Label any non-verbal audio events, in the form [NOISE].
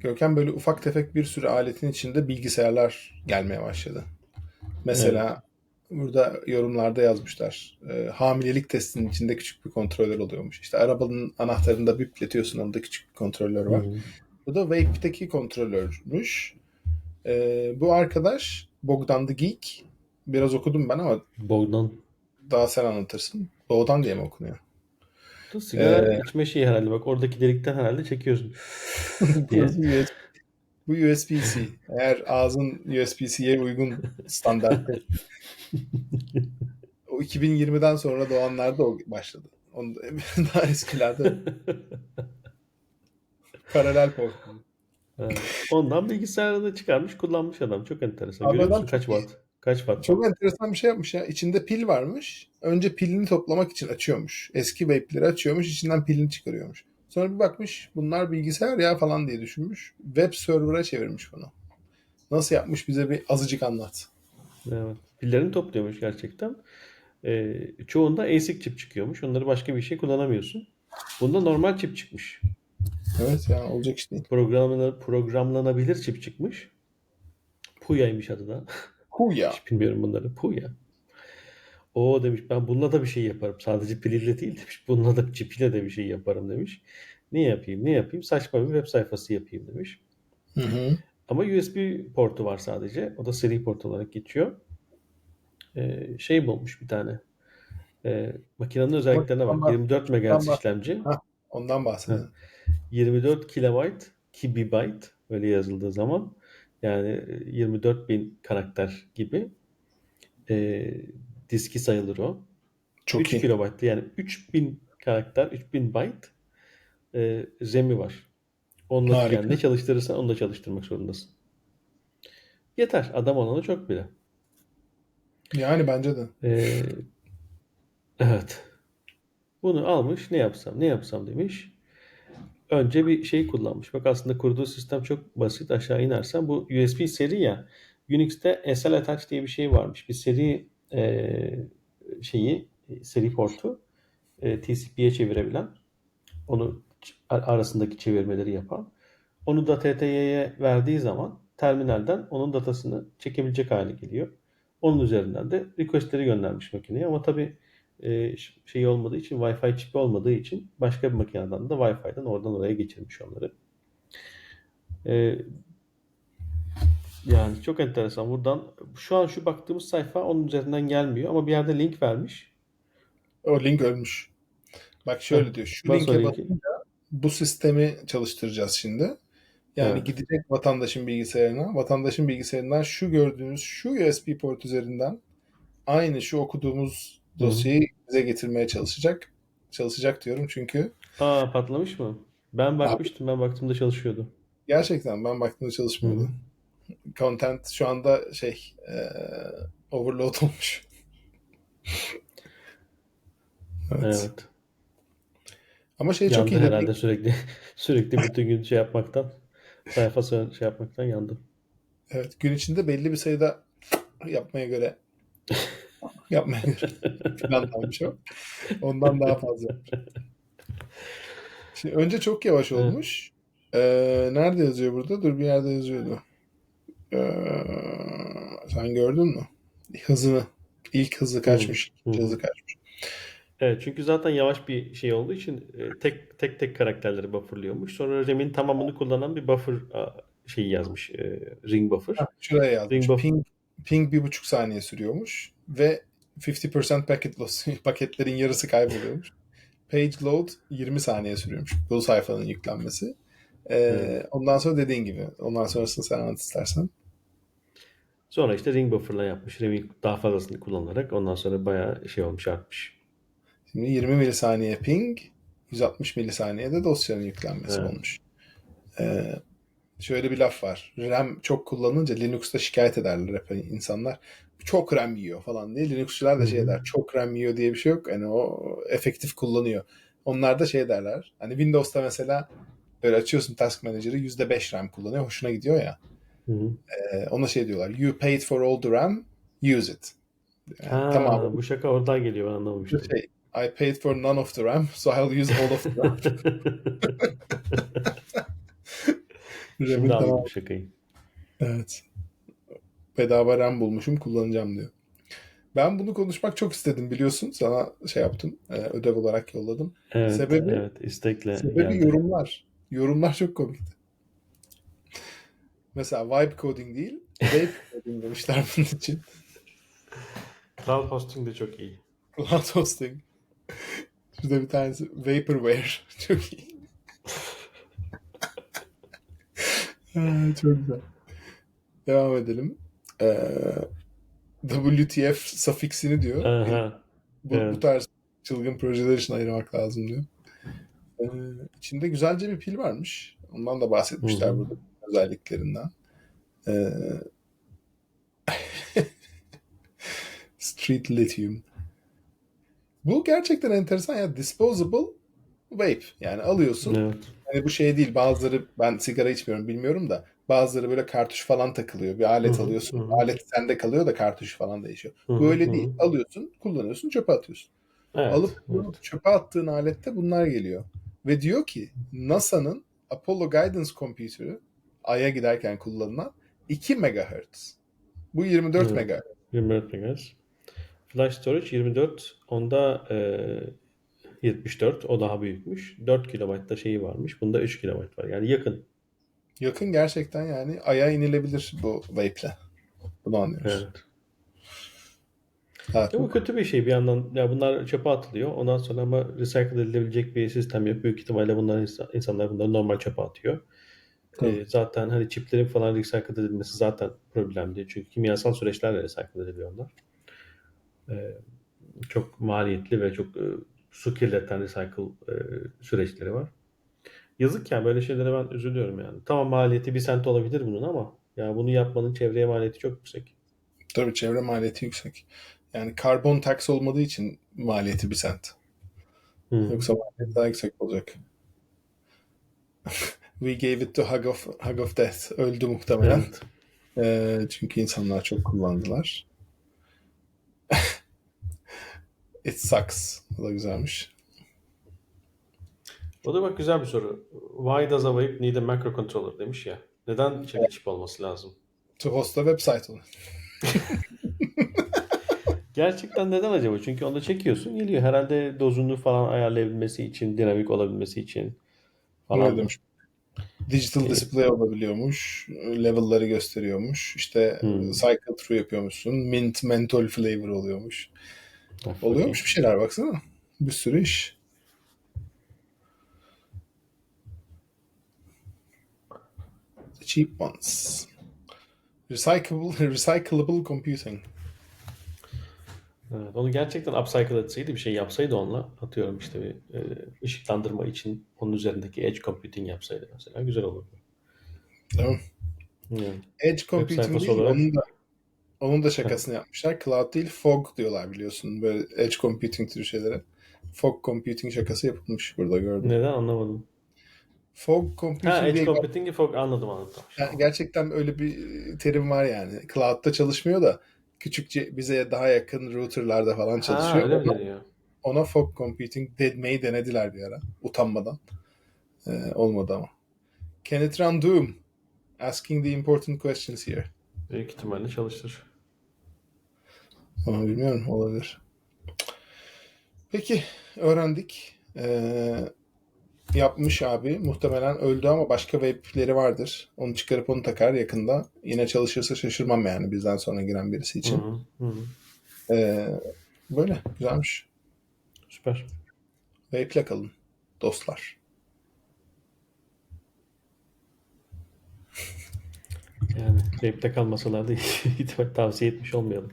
Görkem böyle ufak tefek bir sürü aletin içinde bilgisayarlar gelmeye başladı. Mesela burada yorumlarda yazmışlar. e, hamilelik testinin içinde küçük bir kontroller oluyormuş. İşte arabanın anahtarını da bipletiyorsun. Onda küçük bir kontroller var. Hı hı. Bu da Wake'deki kontrolörmüş. E, bu arkadaş Bogdan the Geek. Biraz okudum ben ama Bogdan. daha sen anlatırsın. Bogdan diye mi okunuyor? Bu Sigara Ee, içme şeyi herhalde. Bak oradaki delikten herhalde çekiyorsun. [LAUGHS] diye. Bu USB-C. Eğer ağzın USB-C'ye uygun standart. [LAUGHS] o 2020'den sonra doğanlarda o başladı. Onu da- [LAUGHS] daha eskilerde paralel port. Evet. Ondan bilgisayarını çıkarmış kullanmış adam. Çok enteresan. Abi Görüyor adam musun kaç iyi. watt? Kaç watt? Çok enteresan bir şey yapmış ya. İçinde pil varmış. Önce pilini toplamak için açıyormuş. Eski vape'leri açıyormuş. içinden pilini çıkarıyormuş. Sonra bir bakmış bunlar bilgisayar ya falan diye düşünmüş. Web server'a çevirmiş bunu. Nasıl yapmış bize bir azıcık anlat. Evet. Pillerini topluyormuş gerçekten. Ee, çoğunda ASIC çip çıkıyormuş. Onları başka bir şey kullanamıyorsun. Bunda normal çip çıkmış. Evet ya olacak iş değil. Programlanabilir çip çıkmış. Puya'ymış adı da. Hu ya. Hiç bilmiyorum bunları. Puya. O demiş ben bununla da bir şey yaparım. Sadece piliyle değil demiş. [LAUGHS] Bununla da çipiyle de bir şey yaparım demiş. Ne yapayım ne yapayım? Saçma bir web sayfası yapayım demiş. Hı hı. Ama USB portu var sadece. O da seri port olarak geçiyor. Ee, şey bulmuş bir tane. Ee, makinenin özelliklerine bak. Ondan- 24 MHz işlemci. Ondan bahsedelim. 24 kilobyte kibibyte öyle yazıldığı zaman yani e, 24 bin karakter gibi e, diski sayılır o. Çok 3 iyi. kilobaytlı yani 3000 karakter 3000 byte e, RAM'i var. Onunla yani ne çalıştırırsan onu da çalıştırmak zorundasın. Yeter. Adam olanı çok bile. Yani bence de. Ee, evet. Bunu almış ne yapsam ne yapsam demiş. Önce bir şey kullanmış. Bak aslında kurduğu sistem çok basit. Aşağı inersen bu USB seri ya. Unix'te SL Attach diye bir şey varmış. Bir seri e, şeyi seri portu e, TCP'ye çevirebilen onu arasındaki çevirmeleri yapan. Onu da TTY'ye verdiği zaman terminalden onun datasını çekebilecek hale geliyor. Onun üzerinden de requestleri göndermiş makineye ama tabii e, şey olmadığı için Wi-Fi çipi olmadığı için başka bir makineden de Wi-Fi'den oradan oraya geçirmiş onları. E, yani çok enteresan. Buradan şu an şu baktığımız sayfa onun üzerinden gelmiyor ama bir yerde link vermiş. O link ölmüş. Bak şöyle Heh, diyor. Şu bas linke basınca bu sistemi çalıştıracağız şimdi. Yani Evet. gidecek vatandaşın bilgisayarına. Vatandaşın bilgisayarından şu gördüğünüz şu USB port üzerinden aynı şu okuduğumuz Hı hı. dosyayı bize getirmeye çalışacak. Çalışacak diyorum çünkü Aa patlamış mı? Ben abi bakmıştım. Ben baktığımda çalışıyordu. gerçekten ben baktığımda Hı hı. çalışmıyordu. Content şu anda şey eee, overload olmuş. Evet. Evet. Ama şey çok Yandı iyi. herhalde sürekli [LAUGHS] sürekli bütün gün şey yapmaktan sayfa şey yapmaktan yandı. Evet, gün içinde belli bir sayıda yapmaya göre [LAUGHS] yapmaya planlanmış o. Ondan daha fazla. Şimdi önce çok yavaş olmuş. Ee, nerede yazıyor burada? Dur bir yerde yazıyordu. Ee, sen gördün mü? Hızını. İlk hızı Hı kaçmış. ikinci hızı kaçmış. Evet çünkü zaten yavaş bir şey olduğu için e, tek tek tek karakterleri bufferlıyormuş. Sonra RAM'in tamamını kullanan bir buffer şeyi yazmış. e, ring buffer. Ha, şuraya Ring yazmış. buffer. Ping, ping bir buçuk saniye sürüyormuş ve 50% packet loss. [LAUGHS] Paketlerin yarısı kayboluyormuş. Page load 20 saniye sürüyormuş bu sayfanın yüklenmesi. Ee, Evet. ondan sonra dediğin gibi. Ondan sonrasını sen anlat istersen. Sonra işte ring buffer'la yapmış. RAM'in daha fazlasını kullanarak ondan sonra bayağı şey olmuş artmış. Şimdi 20 milisaniye ping, 160 milisaniyede dosyanın yüklenmesi Evet. olmuş. Ee, şöyle bir laf var. RAM çok kullanınca Linux'ta şikayet ederler hep hani insanlar. Çok RAM yiyor falan diye. Linux'çular da şey der. Çok RAM yiyor diye bir şey yok. Hani o efektif kullanıyor. Onlar da şey derler. Hani Windows'ta mesela böyle açıyorsun Task Manager'ı %5 RAM kullanıyor. Hoşuna gidiyor ya. Hı hı. Ee, ona şey diyorlar. You paid for all the RAM, use it. Yani tamam. Bu şaka oradan geliyor ben anlamamıştım. Şey, I paid for none of the RAM, so I'll use all of the RAM. [LAUGHS] Şimdi tamam. anladım şakayı. Evet. Bedava RAM bulmuşum kullanacağım diyor. Ben bunu konuşmak çok istedim biliyorsun. Sana şey yaptım. e, ödev olarak yolladım. Evet, Sebebi- evet istekle Sebebi geldi. yorumlar. Yorumlar çok komikti. Mesela vibe coding değil, vape [LAUGHS] coding demişler bunun için. Cloud hosting de çok iyi. Cloud hosting. Şurada bir tanesi vaporware. [LAUGHS] Çok iyi. Ha, çok güzel. Devam edelim. Ee, WTF sufiksini diyor. Aha. Bu, bu Evet. tarz çılgın projeler için ayırmak lazım diyor. Ee, içinde güzelce bir pil varmış. Ondan da bahsetmişler Hı hı. burada özelliklerinden. Ee, [LAUGHS] Street Lithium. Bu gerçekten enteresan ya. Disposable vape. Yani alıyorsun. Evet. Hani bu şey değil. Bazıları ben sigara içmiyorum bilmiyorum da bazıları böyle kartuş falan takılıyor. Bir alet Hı hı, alıyorsun. hı hı. Alet sende kalıyor da kartuş falan değişiyor. Hı hı, Bu öyle hı değil. Alıyorsun, kullanıyorsun, çöpe atıyorsun. Evet, Alıp evet. çöpe attığın alette bunlar geliyor. Ve diyor ki NASA'nın Apollo Guidance Computer'ı Ay'a giderken kullanılan 2 MHz. Bu 24 Evet. MHz. 24 MHz. Flash storage 24. Onda e, 74. O daha büyükmüş. 4 KB da şeyi varmış. Bunda 3 KB var. Yani yakın. Yakın gerçekten yani Ay'a inilebilir bu vape'le. Bunu anlıyoruz. Evet. Evet. Ya bu kötü bir şey bir yandan. Ya bunlar çöpe atılıyor. Ondan sonra ama recycle edilebilecek bir sistem yok. Büyük ihtimalle bunlar insan- insanlar bunları normal çöpe atıyor. Ee, zaten hani çiplerin falan recycle edilmesi zaten problem değil. Çünkü kimyasal süreçlerle recycle ediliyor onlar. Ee, çok maliyetli ve çok e, su kirleten recycle e, süreçleri var. Yazık ya böyle şeylere ben üzülüyorum yani. Tamam maliyeti bir sent olabilir bunun ama ya bunu yapmanın çevreye maliyeti çok yüksek. Tabii çevre maliyeti yüksek. Yani karbon tax olmadığı için maliyeti bir sent. Hı. Yoksa maliyeti daha yüksek olacak. [LAUGHS] We gave it to hug of, hug of death. Öldü muhtemelen. Evet. Ee, çünkü insanlar çok kullandılar. It sucks. O da güzelmiş. O da bak güzel bir soru. Why does a vape need a microcontroller demiş ya. Neden içeri çip olması lazım? To host a website onu. [LAUGHS] Gerçekten neden acaba? Çünkü onda çekiyorsun geliyor. Herhalde dozunu falan ayarlayabilmesi için, dinamik olabilmesi için falan. Öyle demiş. Digital Ee, display olabiliyormuş. Level'ları gösteriyormuş. İşte Hmm. cycle through yapıyormuşsun. Mint menthol flavor oluyormuş. Of, Oluyormuş bir şeyler baksana. Bir sürü iş. The cheap ones. Recyclable, [LAUGHS] recyclable computing. Evet, onu gerçekten upcycle etseydi bir şey yapsaydı onunla atıyorum işte bir e, ışıklandırma için onun üzerindeki edge computing yapsaydı mesela güzel olurdu. Mi? Yani, Edge computing değil, onun da onun da şakasını yapmışlar. Cloud değil, fog diyorlar biliyorsun. Böyle edge computing türü şeylere. Fog computing şakası yapılmış burada gördüm. neden anlamadım. Fog computing Ha edge computing'i fog anladım anladım. Yani gerçekten öyle bir terim var yani. Cloud'da çalışmıyor da küçükçe bize daha yakın routerlarda falan Ha çalışıyor. öyle mi ona, ona fog computing demeyi denediler bir ara. Utanmadan. Ee, olmadı ama. Can it run Doom? Asking the important questions here. Büyük ihtimalle çalıştır. Ama bilmiyorum olabilir. Peki öğrendik. Ee, yapmış abi. Muhtemelen öldü ama başka webleri vardır. Onu çıkarıp onu takar yakında. Yine çalışırsa şaşırmam yani bizden sonra giren birisi için. hı, hı hı. Ee, böyle güzelmiş. Süper. Vape'le kalın dostlar. Yani vape'de kalmasalar da [LAUGHS] tavsiye etmiş olmayalım.